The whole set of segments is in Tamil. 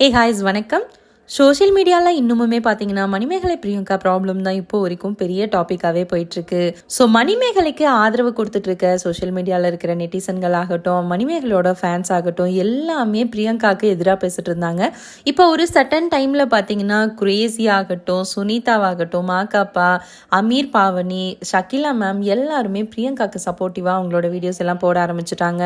ஏ ஹாய்ஸ் வணக்கம் சோஷியல் மீடியாவில் இன்னுமுமே பார்த்தீங்கன்னா மணிமேகலை பிரியங்கா ப்ராப்ளம் தான் இப்போ வரைக்கும் பெரிய டாப்பிக்காகவே போயிட்டுருக்கு. ஸோ மணிமேகலைக்கு ஆதரவு கொடுத்துட்டு இருக்க சோஷியல் மீடியாவில் இருக்கிற நெட்டிசன்கள் ஆகட்டும் மணிமேகலோட ஃபேன்ஸ் ஆகட்டும் எல்லாமே பிரியங்காவுக்கு எதிராக பேசிட்டு இருந்தாங்க. இப்போ ஒரு சட்டன் டைமில் பார்த்தீங்கன்னா குரேசி ஆகட்டும் சுனிதாவாகட்டும் மாகாப்பா அமீர் பாவனி ஷக்கிலா மேம் எல்லாருமே பிரியங்காவுக்கு சப்போர்ட்டிவாக அவங்களோட வீடியோஸ் எல்லாம் போட ஆரம்பிச்சிட்டாங்க.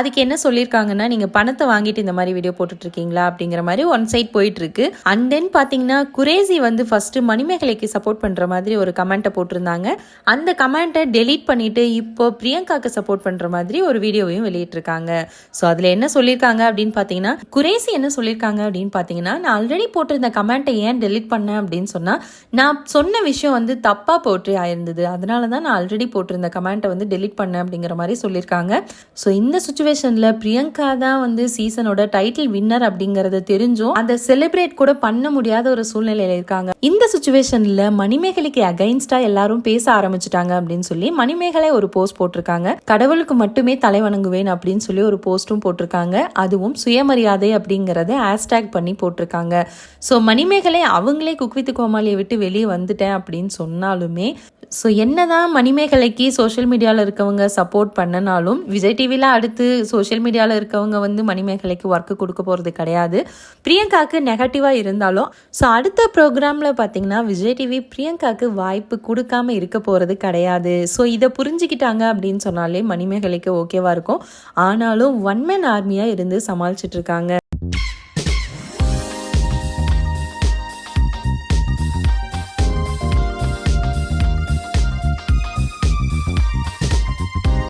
அதுக்கு என்ன சொல்லியிருக்காங்கன்னா நீங்கள் பணத்தை வாங்கிட்டு இந்த மாதிரி வீடியோ போட்டுட்ருக்கீங்களா அப்படிங்கிற மாதிரி ஒன் சைட் போயிட்டுருக்கு. அண்ட் தென் பார்த்தீங்கன்னா குரேசி வந்து ஃபர்ஸ்ட் மணிமேகலைக்கு சப்போர்ட் பண்ணுற மாதிரி ஒரு கமெண்ட்டை போட்டிருந்தாங்க. அந்த கமெண்ட்டை டெலீட் பண்ணிட்டு இப்போ பிரியங்காக்கு சப்போர்ட் பண்ணுற மாதிரி ஒரு வீடியோவையும் வெளியிட்டிருக்காங்க. ஸோ அதில் என்ன சொல்லியிருக்காங்க அப்படின்னு பார்த்தீங்கன்னா குரேசி என்ன சொல்லியிருக்காங்க அப்படின்னு பார்த்தீங்கன்னா நான் ஆல்ரெடி போட்டிருந்த கமெண்ட்டை ஏன் டெலீட் பண்ணேன்? அப்படின்னு சொன்னால் நான் சொன்ன விஷயம் வந்து தப்பாக போட்டு ஆயிருந்தது. அதனால தான் நான் ஆல்ரெடி போட்டிருந்த கமெண்ட்டை வந்து டெலீட் பண்ணேன். அப்படிங்கிற மாதிரி சொல்லியிருக்காங்க. ஸோ இந்த சுச்சுவேஷனில் பிரியங்கா தான் வந்து சீசனோட டைட்டில் வின்னர் அப்படிங்கிறத தெரிஞ்சும் அதை செலிப்ரேட் கூட பண்ண முடியாத ஒரு சூழ்நிலையில இருக்காங்க. இந்த சுச்சுவேஷன்ல மணிமேகலைக்கு அகைன்ஸ்டா எல்லாரும் பேச ஆரம்பிச்சிட்டாங்க அப்படின்னு சொல்லி மணிமேகலை ஒரு போஸ்ட் போட்டிருக்காங்க. கடவுளுக்கு மட்டுமே தலை வணங்குவேன் அப்படின்னு சொல்லி ஒரு போஸ்டும் போட்டிருக்காங்க. அதுவும் சுயமரியாதை அப்படிங்கறத ஹேஷ்டேக் பண்ணி போட்டிருக்காங்க. ஸோ மணிமேகலை அவங்களே குக்வித்து கோமாளியை விட்டு வெளியே வந்துட்டேன் அப்படின்னு சொன்னாலுமே ஸோ என்னதான் மணிமேகலைக்கு சோஷியல் மீடியாவில் இருக்கவங்க சப்போர்ட் பண்ணனாலும் விஜய் டிவியில் அடுத்து சோஷியல் மீடியாவில் இருக்கவங்க வந்து மணிமேகலைக்கு ஒர்க்கு கொடுக்க போகிறது கிடையாது. பிரியங்காக்கு நெகட்டிவாக இருந்தாலும் ஸோ அடுத்த ப்ரோக்ராமில் பார்த்தீங்கன்னா விஜய் டிவி பிரியங்காக்கு வாய்ப்பு கொடுக்காம இருக்க போகிறது கிடையாது. ஸோ இதை புரிஞ்சுக்கிட்டாங்க அப்படின்னு சொன்னாலே மணிமேகலைக்கு ஓகேவா இருக்கும். ஆனாலும் ஒன் மேன் ஆர்மியாக இருந்து சமாளிச்சிட்டு இருக்காங்க.